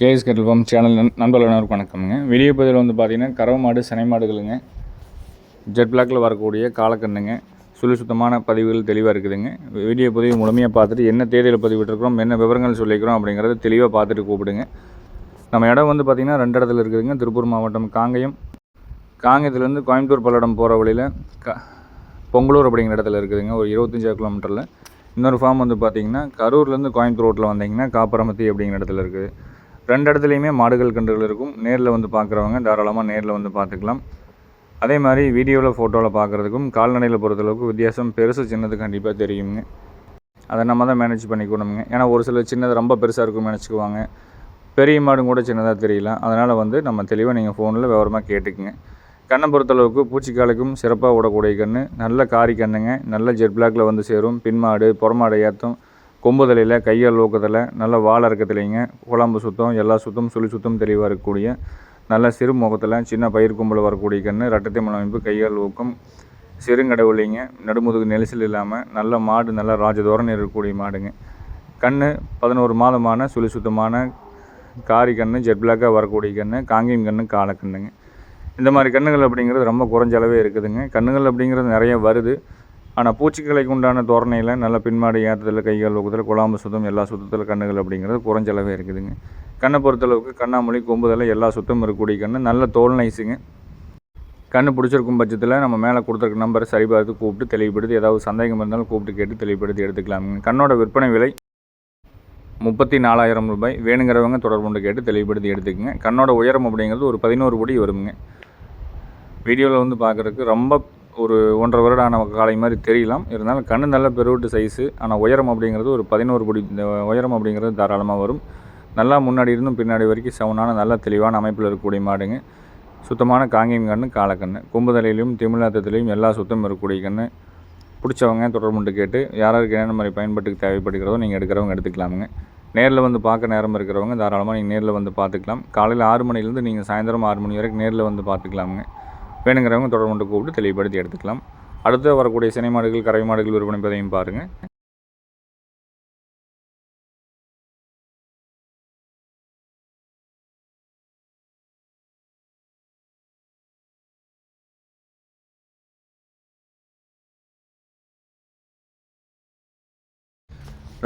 KS kettle form channel நண் நண்பர்கள் அனைவருக்கும் வணக்கம்ங்க. வெளியே பதில் வந்து பார்த்திங்கன்னா கறவை மாடு சனை மாடுகளுங்க ஜெட் பிளாக்கில் வரக்கூடிய காலக்கண்ணுங்க சுழி சுத்தமான பதிவுகள் தெளிவாக இருக்குதுங்க. வீடியோ பதிவு முழுமையாக பார்த்துட்டு என்ன தேதியில் பதிவிட்டிருக்கிறோம் என்ன விவரங்கள் சொல்லிக்கிறோம் அப்படிங்கிறத தெளிவாக பார்த்துட்டு கூப்பிடுங்க. நம்ம இடம் வந்து பார்த்திங்கன்னா ரெண்டு இடத்துல இருக்குதுங்க. திருப்பூர் மாவட்டம் காங்கயம். காங்கயத்துலேருந்து கோயம்புத்தூர் பல்லடம் போகிற வழியில் க பொங்கலூர் அப்படிங்கிற இடத்துல இருக்குதுங்க. ஒரு இருபத்தஞ்சாயிரம் கிலோமீட்டரில் இன்னொரு ஃபார்ம் வந்து பார்த்திங்கன்னா கரூர்லேருந்து கோயம்புத்தூர் ரோட்டில் வந்தீங்கன்னா காப்பரமத்தி அப்படிங்கிற இடத்துல இருக்குது. ரெண்டு இடத்துலையுமே மாடுகள் கன்றுகள் இருக்கும். நேரில் வந்து பார்க்குறவங்க தாராளமாக நேரில் வந்து பார்த்துக்கலாம் அதே மாதிரி வீடியோவில் ஃபோட்டோவில் பார்க்குறதுக்கும் கால்நடையில் பொறுத்தளவுக்கு வித்தியாசம் பெருசு சின்னது கண்டிப்பாக தெரியுங்க. அதை நம்ம தான் மேனேஜ் பண்ணிக்கணுங்க ஏன்னா ஒரு சில சின்னது ரொம்ப பெருசாக இருக்கும் நினச்சிக்குவாங்க. பெரிய மாடும் கூட சின்னதாக தெரியல. அதனால் வந்து நம்ம தெளிவாக நீங்கள் ஃபோனில் விவரமாக கேட்டுக்குங்க. கண்ணை பொறுத்தளவுக்கு பூச்சிக்காலுக்கும் சிறப்பாக ஓடக்கூடிய கன்று நல்ல காரி கண்ணுங்க. நல்ல ஜெட் பிளாக்ல வந்து சேரும். பின்மாடு புறமாடு ஏற்றும் கொம்புதலையில் கையால் ஊக்கத்தில் நல்ல வாழை இருக்கிறதுலைங்க குழம்பு சுத்தம் எல்லா சுத்தம் சுழி சுத்தம் தெளிவாக இருக்கக்கூடிய நல்ல சிறு முகத்தில் சின்ன பயிர் கும்பல் வரக்கூடிய கன்று ரட்டத்தை அமைப்பு கையால் ஊக்கம் சிறுங்கடவுளிங்க நடுமுதுகு நெரிசல் இல்லாமல் நல்ல மாடு நல்ல ராஜதோரன் இருக்கக்கூடிய மாடுங்க. கன்று பதினோரு மாதமான சுழி சுத்தமான காரி கன்று ஜெட் பிளாக்காக வரக்கூடிய கன்று காங்கேயம் கன்று காலக்கண்ணுங்க இந்த மாதிரி கன்றுகள் அப்படிங்கிறது ரொம்ப குறைஞ்ச அளவே இருக்குதுங்க. கன்றுகள் அப்படிங்கிறது நிறைய வருது. ஆனால் பூச்சிக்கலைக்கு உண்டான தோரணையில் நல்ல பின்மாடி ஏற்றத்தில் கைகால் ஊக்கத்தில் குழாம்பு சுத்தம் எல்லா சுத்தத்தில் கண்ணுகள் அப்படிங்கிறது குறைஞ்சளவே இருக்குதுங்க. கண்ணை பொறுத்தளவுக்கு கண்ணாமொழி கொம்புதலை எல்லா சுத்தமும் இருக்கக்கூடிய கன்று நல்ல தோல் நைஸுங்க. கண்ணு பிடிச்சிருக்கும் பட்சத்தில் நம்ம மேலே கொடுத்துருக்க நம்பரை சரி பார்த்து கூப்பிட்டு தெளிவுபடுத்தி ஏதாவது சந்தேகம் இருந்தாலும் கூப்பிட்டு கேட்டு தெளிவுபடுத்தி எடுத்துக்கலாமுங்க. கண்ணோட விற்பனை விலை முப்பத்தி நாலாயிரம் ரூபாய். வேணுங்கிறவங்க தொடர்பு கொண்டு கேட்டு தெளிவுபடுத்தி எடுத்துக்கங்க. கண்ணோட உயரம் அப்படிங்கிறது ஒரு பதினோரு படி வருங்க வீடியோவில் வந்து பார்க்குறதுக்கு ரொம்ப ஒரு ஒன்றரை வருடம் ஆன காலை மாதிரி தெரியலாம். இருந்தாலும் கண்ணு நல்ல பெருவிட்டு சைஸு ஆனால் உயரம் அப்படிங்கிறது ஒரு பதினோரு படி இந்த உயரம் அப்படிங்கிறது தாராளமாக வரும். நல்லா முன்னாடி இருந்தும் பின்னாடி வரைக்கும் சவுனான நல்ல தெளிவான அமைப்பில் இருக்கக்கூடிய மாடுங்க. சுத்தமான காங்கேயம் கன்று காலக்கண்ணு கும்புதலையிலையும் திமிழாத்தத்துலேயும் எல்லா சுத்தமும் இருக்கக்கூடிய கன்று பிடிச்சவங்க தொடர்புண்டு கேட்டு யாராருக்கு என்னென்ன மாதிரி பயன்பாட்டுக்கு தேவைப்படுகிறதோ நீங்கள் எடுக்கிறவங்க எடுத்துக்கலாமுங்க. நேரில் வந்து பார்க்க நேரம் இருக்கிறவங்க தாராளமாக நீங்கள் நேரில் வந்து பார்த்துக்கலாம். காலையில் ஆறு மணிலேருந்து நீங்கள் சாயந்தரம் ஆறு மணி வரைக்கும் நேரில் வந்து பார்த்துக்கலாமுங்க. வேணுங்கிறவங்க தொடர்பு கொண்டு கூப்பிட்டு தெளிவுபடுத்தி எடுத்துக்கலாம். அடுத்து வரக்கூடிய சினை மாடுகள் கரை மாடுகள் விற்பனை பதையும் பாருங்கள்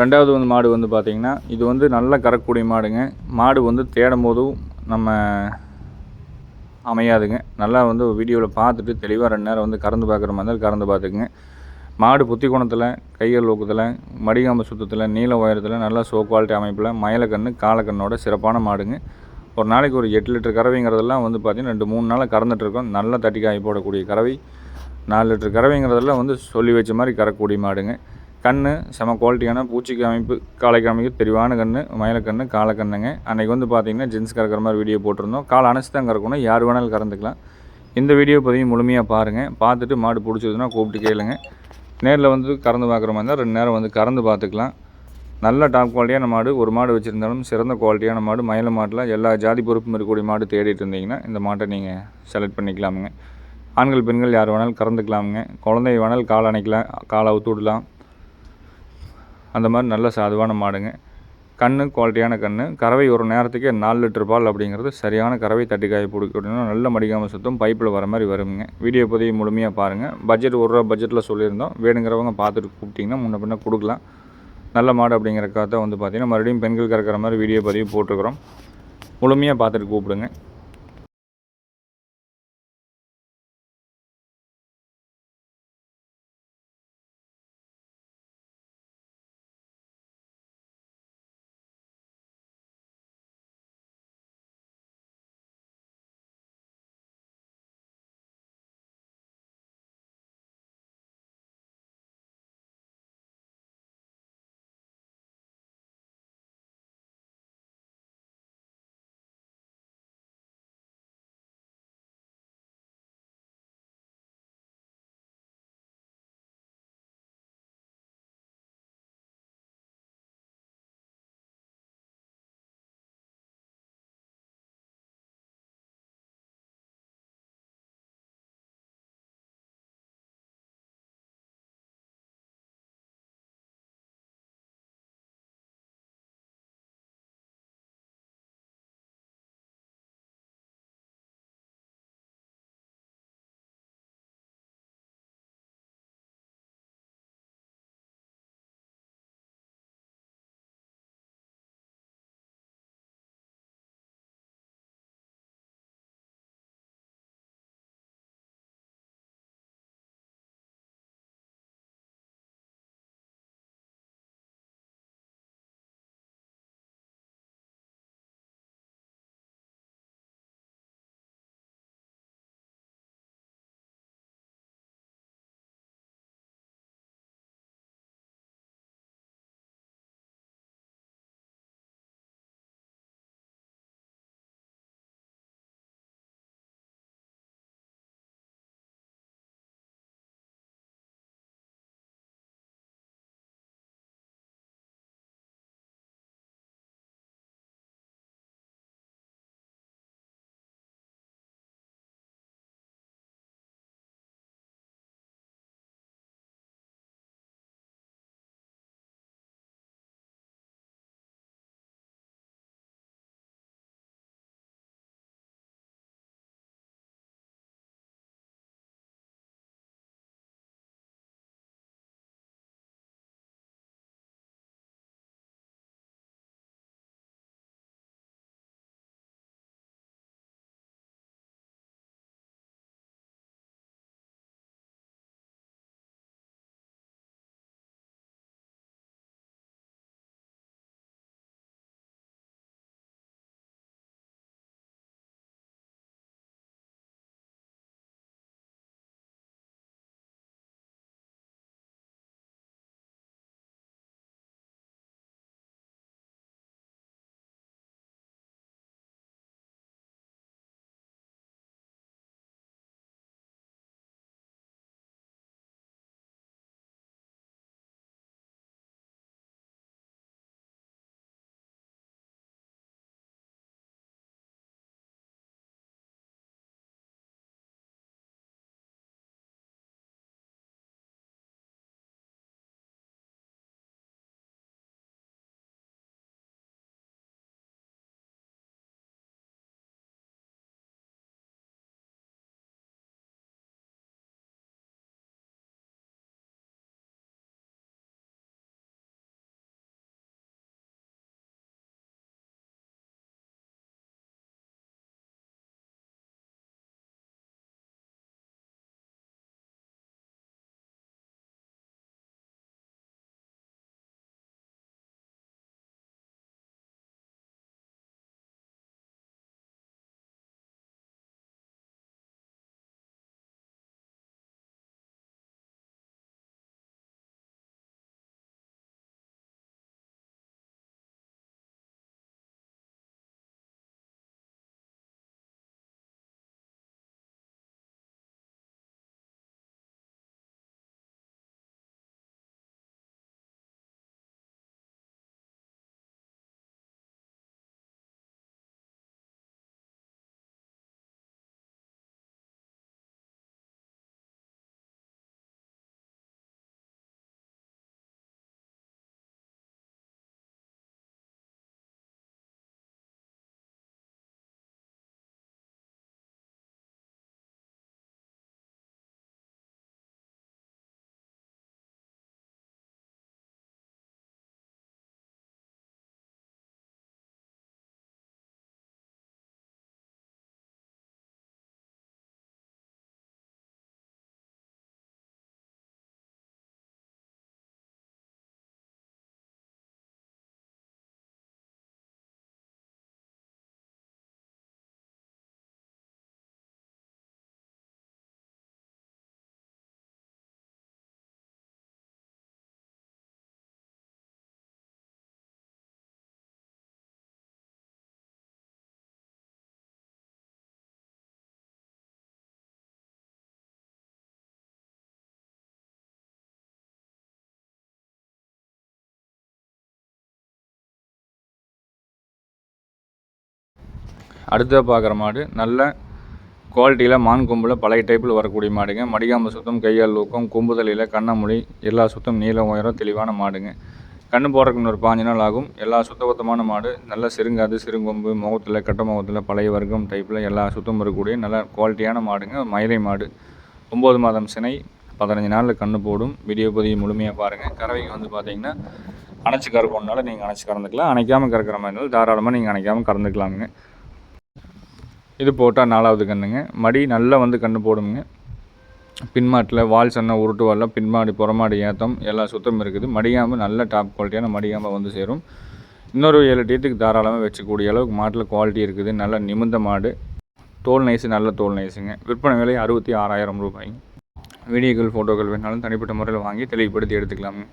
ரெண்டாவது வந்து மாடு வந்து பார்த்திங்கன்னா இது வந்து நல்லா கறக்கூடிய மாடுங்க. மாடு வந்து தேடும் போதும் நம்ம அமையாதுங்க. நல்லா வந்து வீடியோவில் பார்த்துட்டு தெளிவாக ரெண்டு நேரம் வந்து கறந்து பார்க்குற மாதிரி இருந்தால் கறந்து பார்த்துக்குங்க. மாடு புத்தி குணத்தில் கைகள் ஊக்கத்தில் மடிகாம்பு சுத்தத்தில் நீல உயரத்தில் நல்லா சோ குவாலிட்டி அமைப்பில் மயிலக்கண்ணு காலக்கண்ணோட சிறப்பான மாடுங்க. ஒரு நாளைக்கு ஒரு எட்டு லிட்டர் கறவைங்கிறதெல்லாம் வந்து பார்த்திங்கன்னா ரெண்டு மூணு நாளாக கறந்துட்டுருக்கோம் நல்லா தட்டி காய் போடக்கூடிய கறவை நாலு லிட்டர் கறவைங்கிறதெல்லாம் வந்து சொல்லி வச்ச மாதிரி கறக்கூடிய மாடுங்க. கண் செம குவாலிட்டியான பூச்சிக்கு அமைப்பு காலைக்கு அமைப்பு தெளிவான கண் மயிலக்கண்ணு காலக்கண்ணுங்க அன்றைக்கி வந்து பார்த்திங்கன்னா ஜென்ஸ் கறக்கிற மாதிரி வீடியோ போட்டிருந்தோம். காலை அணைச்சி தான் கறக்கணும். யார் வேணாலும் கறந்துக்கலாம். இந்த வீடியோ பதிவு முழுமையாக பாருங்கள் பார்த்துட்டு மாடு பிடிச்சதுன்னா கூப்பிட்டு கேளுங்க. நேரில் வந்து கறந்து பார்க்குற மாதிரி இருந்தால் ரெண்டு நேரம் வந்து கறந்து பார்த்துக்கலாம் நல்ல டாப் குவாலிட்டியான மாடு ஒரு மாடு வச்சுருந்தாலும் சிறந்த குவாலிட்டியான மாடு மயில மாட்டில் எல்லா ஜாதி பொறுப்பும் இருக்கக்கூடிய மாடு தேடிட்டு இருந்தீங்கன்னா இந்த மாட்டை நீங்கள் செலக்ட் பண்ணிக்கலாமுங்க. ஆண்கள் பெண்கள் யார் வேணாலும் கறந்துக்கலாமுங்க. குழந்தை வேணாலும் கால் அணைக்கலாம் காலை அவுத்து விடலாம். அந்த மாதிரி நல்ல சாதுவான மாடுங்க. கண் குவாலிட்டியான கண் கறவை ஒரு நேரத்துக்கே நாலு லிட்டர் பால் அப்படிங்கிறது சரியான கறவை தட்டி காய பிடிக்கணும் நல்ல மடிக்காமல் சுத்தம் பைப்பில் வர மாதிரி வருங்க. வீடியோ பதிவு முழுமையாக பாருங்கள் பட்ஜெட் ஒரு ரூபா பட்ஜெட்டில் சொல்லியிருந்தோம். வேணுங்கிறவங்க பார்த்துட்டு கூப்பிட்டிங்கன்னா முன்ன பின்ன கொடுக்கலாம். நல்ல மாடு அப்படிங்கிறக்காக தான் வந்து பார்த்திங்கன்னா மறுபடியும் பெண்கள் கறக்கிற மாதிரி வீடியோ பதிவு போட்டிருக்கிறோம். முழுமையாக பார்த்துட்டு கூப்பிடுங்க. அடுத்ததாக பார்க்குற மாடு நல்ல குவாலிட்டியில் மான் கொம்பில் பழைய டைப்பில் வரக்கூடிய மாடுங்க. மடிகாம்பு சுத்தம் கையால் ஊக்கம் கொம்புதலையில் கண்ணமொழி எல்லா சுத்தம் நீளம் உயரம் தெளிவான மாடுங்க. கண்ணு போடுறதுக்கு இன்னொரு பாஞ்சு நாள் ஆகும். எல்லா சுத்தபத்தமான மாடு நல்ல சிறுங்காது சிறுங்கொம்பு முகத்தில் கட்ட முகத்தில் பழைய வர்க்கம் டைப்பில் எல்லா சுத்தம் இருக்கக்கூடிய நல்ல குவாலிட்டியான மாடுங்க. மயிலை மாடு. ஒம்பது மாதம் சினை பதினஞ்சு நாளில் கண்ணு போடும். வீடியோ பதிவு முழுமையாக பாருங்கள் கறவைக்கு வந்து பார்த்தீங்கன்னா அணைச்சி கறக்கணுனால நீங்கள் அணைச்சி கறந்துக்கலாம். அணைக்காமல் கறக்கிற மாதிரி இருந்தாலும் தாராளமாக நீங்கள் அணைக்காமல் கறந்துக்கலாமுங்க. இது போட்டால் நாலாவது கண்ணுங்க. மடி நல்லா வந்து கண்ணு போடுங்க பின்மாட்டில் வால் சன்ன உருட்டு வாலில் பின்மாடி புறமாடி ஏத்தம் எல்லா சுத்தம் இருக்குது. மடியாம்பு நல்ல டாப் குவாலிட்டியான மடியாமல் வந்து சேரும். இன்னொரு ஏழு டீத்துக்கு தாராளமாக வச்சக்கூடிய அளவுக்கு மாட்டில் குவாலிட்டி இருக்குது. நல்ல நிமிர்ந்த மாடு. தோல் நைஸு நல்ல தோல் நைஸுங்க விற்பனை விலை அறுபத்தி ஆறாயிரம் ரூபாய்ங்க. வீடியோக்கள் ஃபோட்டோக்கள் வேணாலும் தனிப்பட்ட முறையில் வாங்கி தெளிவுபடுத்தி எடுத்துக்கலாமுங்க.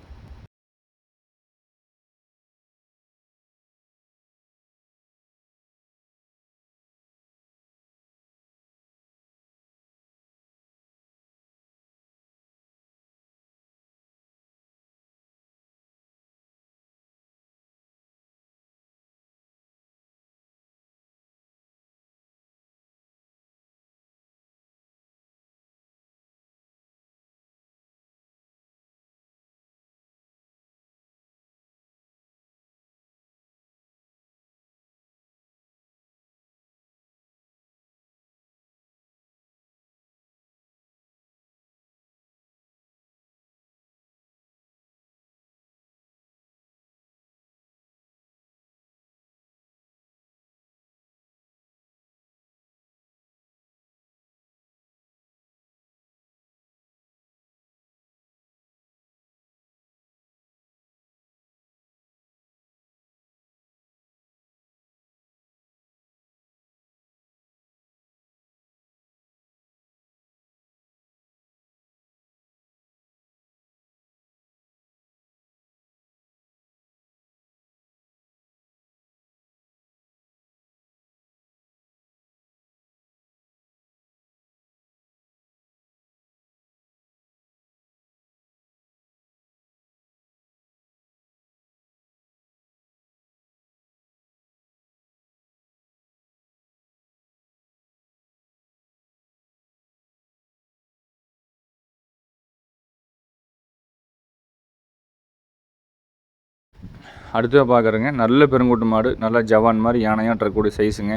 அடுத்ததாக பார்க்குறேங்க நல்ல பெருங்கூட்டு மாடு நல்ல ஜவான் மாதிரி யானையாக இருக்கக்கூடிய சைஸுங்க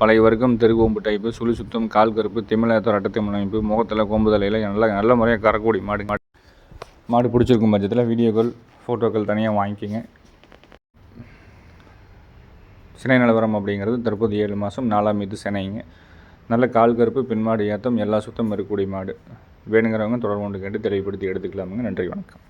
பழைய வர்க்கம் தெருகோம்பு டைப்பு சுழி சுத்தம் கால் கருப்பு திமிழத்தோட ரட்டத்திமிழ் அமைப்பு முகத்தில் கொம்பு தலையில் நல்லா நல்ல முறையாக கறக்கூடிய மாடு. மாடு மாடு பிடிச்சிருக்கும் பட்சத்தில் வீடியோக்கள் ஃபோட்டோக்கள் தனியாக வாங்கிக்கோங்க. சினை நிலவரம் அப்படிங்கிறது தற்போது ஏழு மாதம் நாலாம் மீது சினைங்க. நல்ல கால் கருப்பு பின்மாடு ஏத்தம் எல்லா சுத்தம் இருக்கக்கூடிய மாடு. வேணுங்கிறவங்க தொடர்பு கொண்டு கேட்டு தெளிவுபடுத்தி எடுத்துக்கலாமுங்க. நன்றி வணக்கம்.